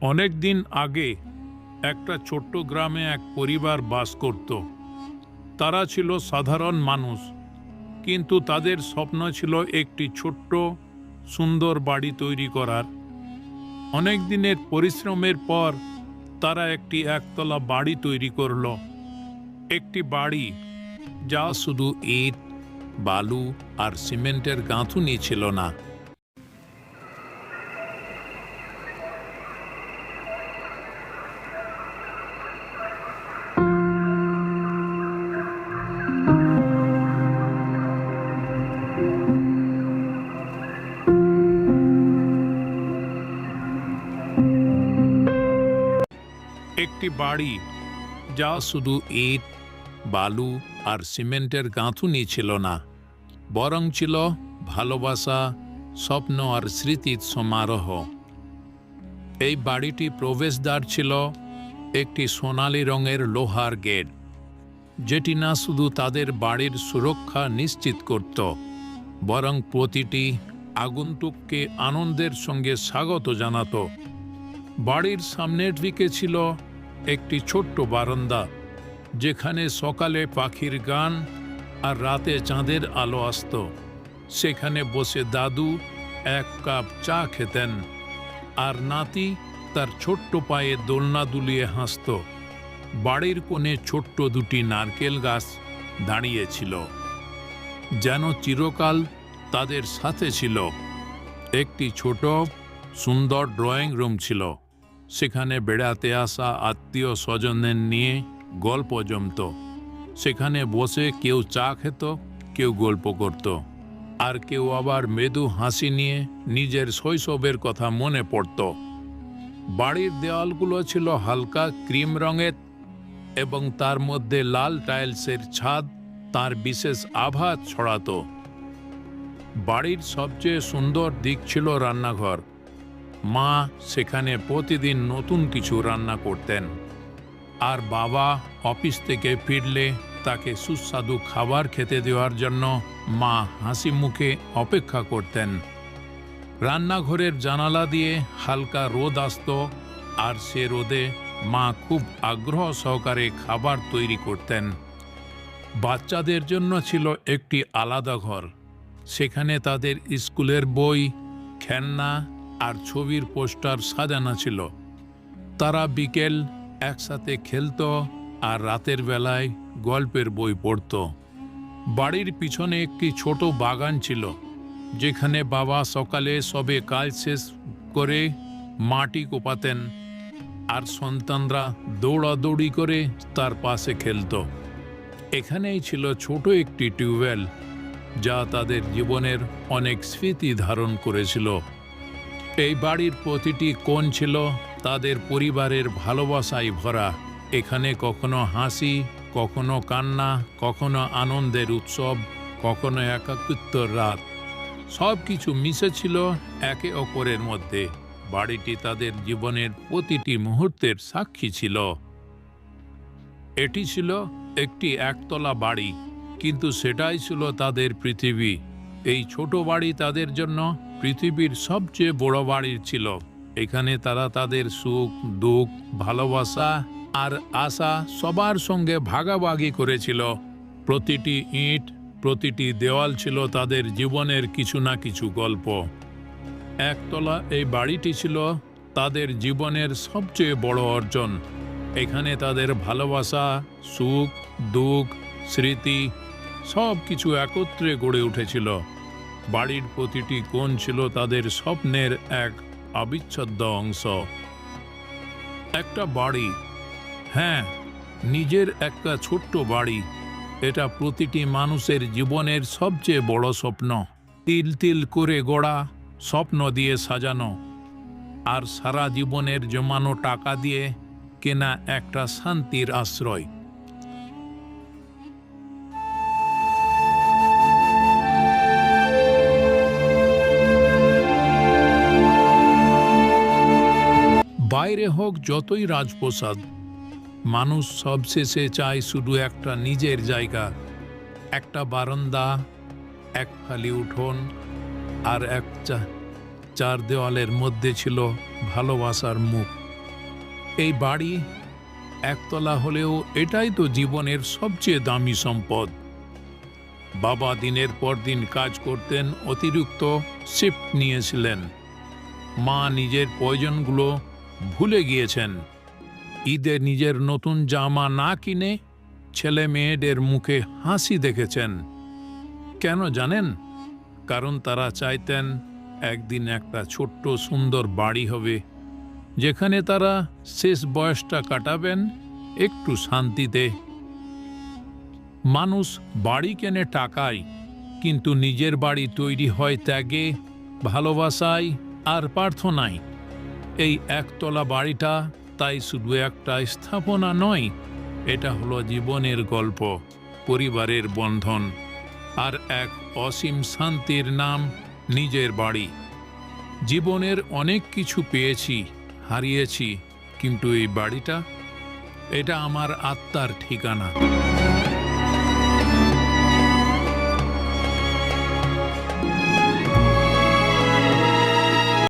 অনেক দিন আগে একটা ছোট্ট গ্রামে এক পরিবার বাস করত। তারা ছিল সাধারণ মানুষ, কিন্তু তাদের স্বপ্ন ছিল একটি ছোট্ট, সুন্দর বাড়ি তৈরি করার। অনেক দিনের পরিশ্রমের পর তারা একটি একতলা বাড়ি তৈরি করল। একটি বাড়ি যা শুধু ইট, বালু আর সিমেন্টের গাঁথুনি ছিল না। একটি বাড়ি যা শুধু ইট, বালু আর সিমেন্টের গাঁথুনি ছিল না, বরং ছিল ভালোবাসা, স্বপ্ন আর স্মৃতির সমারোহ। এই বাড়িটি প্রবেশদ্বার ছিল একটি সোনালি রঙের লোহার গেট, যেটি না শুধু তাদের বাড়ির সুরক্ষা নিশ্চিত করত, বরং প্রতিটি আগন্তুককে আনন্দের সঙ্গে স্বাগত জানাতো। বাড়ির সামনের দিকে ছিল একটি ছোট্ট বারান্দা, যেখানে সকালে পাখির গান আর রাতে চাঁদের আলো আসতো। সেখানে বসে দাদু এক কাপ চা খেতেন আর নাতি তার ছোট্ট পায়ে দোলনা দুলিয়ে হাসত। বাড়ির কোণে ছোট্ট দুটি নারকেল গাছ দাঁড়িয়েছিল, যেন চিরকাল তাদের সাথে ছিল। একটি ছোট, সুন্দর ড্রয়িং রুম ছিল। সেখানে বেড়াতে আসা আত্মীয় স্বজনদের নিয়ে গল্প জমত। সেখানে বসে কেউ চা খেত, কেউ গল্প করত। আর কেউ আবার মেদু হাসি নিয়ে নিজের শৈশবের কথা মনে পড়ত। বাড়ির দেওয়ালগুলো ছিল হালকা ক্রিম রঙের এবং তার মধ্যে লাল টাইলসের ছাদ তার বিশেষ আভা ছড়াতো। বাড়ির সবচেয়ে সুন্দর দিক ছিল রান্নাঘর। মা সেখানে প্রতিদিন নতুন কিছু রান্না করতেন। আর বাবা অফিস থেকে ফিরলে তাকে সুস্বাদু খাবার খেতে দেওয়ার জন্য মা হাসি মুখে অপেক্ষা করতেন। রান্নাঘরের জানালা দিয়ে হালকা রোদ আসতো আর সে রোদে মা খুব আগ্রহ সহকারে খাবার তৈরি করতেন। বাচ্চাদের জন্য ছিল একটি আলাদা ঘর। সেখানে তাদের স্কুলের বই, খেলনা আর ছবির পোস্টার সাজানো ছিল। তারা বিকেল একসাথে খেলত আর রাতের বেলায় গল্পের বই পড়ত। বাড়ির পিছনে একটি ছোট বাগান ছিল, যেখানে বাবা সকালে সবে কাজ শেষ করে মাটি কোপাতেন আর সন্তানরা দৌড়াদৌড়ি করে তার পাশে খেলতো। এখানেই ছিল ছোট একটি টিউবওয়েল, যা তাদের জীবনের অনেক স্মৃতি ধারণ করেছিল। এই বাড়ির প্রতিটি কোণ ছিল তাদের পরিবারের ভালোবাসায় ভরা। এখানে কখনো হাসি, কখনো কান্না, কখনো আনন্দের উৎসব, কখনো একাকিত্বর রাত। সব কিছু মিশেছিল একে অপরের মধ্যে। বাড়িটি তাদের জীবনের প্রতিটি মুহূর্তের সাক্ষী ছিল। এটি ছিল একটি একতলা বাড়ি, কিন্তু সেটাই ছিল তাদের পৃথিবী। এই ছোট বাড়ি তাদের জন্য পৃথিবীর সবচেয়ে বড় বাড়ি ছিল। এখানে তারা তাদের সুখ, দুঃখ, ভালোবাসা আর আশা সবার সঙ্গে ভাগাভাগি করেছিল। প্রতিটি ইট, প্রতিটি দেওয়াল ছিল তাদের জীবনের কিছু না কিছু গল্প। একতলা এই বাড়িটি ছিল তাদের জীবনের সবচেয়ে বড় অর্জন। এখানে তাদের ভালোবাসা, সুখ, দুঃখ, স্মৃতি সব কিছু একত্রে গড়ে উঠেছিল। বাড়ির প্রতিটি কোণ ছিল তাদের স্বপ্নের এক অবিচ্ছেদ্য অংশ। একটা বাড়ি। হ্যাঁ নিজের একটা ছোট্ট বাড়ি। এটা প্রতিটি মানুষের জীবনের সবচেয়ে বড় স্বপ্ন। তিল তিল করে গড়া, স্বপ্ন দিয়ে সাজানো। আর সারা জীবনের জমানো টাকা দিয়ে কেনা একটা শান্তির আশ্রয়। বাইরে হোক যতই রাজপ্রসাদ, মানুষ সবশেষে চায় শুধু একটা নিজের জায়গা, একটা বারান্দা, এক ফালি উঠোন আর এক চার দেওয়ালের মধ্যে ছিল ভালোবাসার মুখ। এই বাড়ি একতলা হলেও এটাই তো জীবনের সবচেয়ে দামি সম্পদ। বাবা দিনের পর দিন কাজ করতেন, অতিরিক্ত শিফট নিয়েছিলেন। মা নিজের প্রয়োজনগুলো ভুলে গিয়েছেন। ঈদে নিজের নতুন জামা না কিনে ছেলে মেয়েদের মুখে হাসি দেখেছেন। কেন জানেন? কারণ তারা চাইতেন একদিন একটা ছোট্ট সুন্দর বাড়ি হবে, যেখানে তারা শেষ বয়সটা কাটাবেন একটু শান্তিতে। মানুষ বাড়ি কেনে টাকায়, কিন্তু নিজের বাড়ি তৈরি হয় ত্যাগে, ভালোবাসায় আর প্রার্থনায়। এই একতলা বাড়িটা তাই শুধু একটা স্থাপনা নয়, এটা হলো জীবনের গল্প, পরিবারের বন্ধন, আর এক অসীম শান্তির নাম নিজের বাড়ি। জীবনের অনেক কিছু পেয়েছি, হারিয়েছি, কিন্তু এই বাড়িটা, এটা আমার আত্মার ঠিকানা।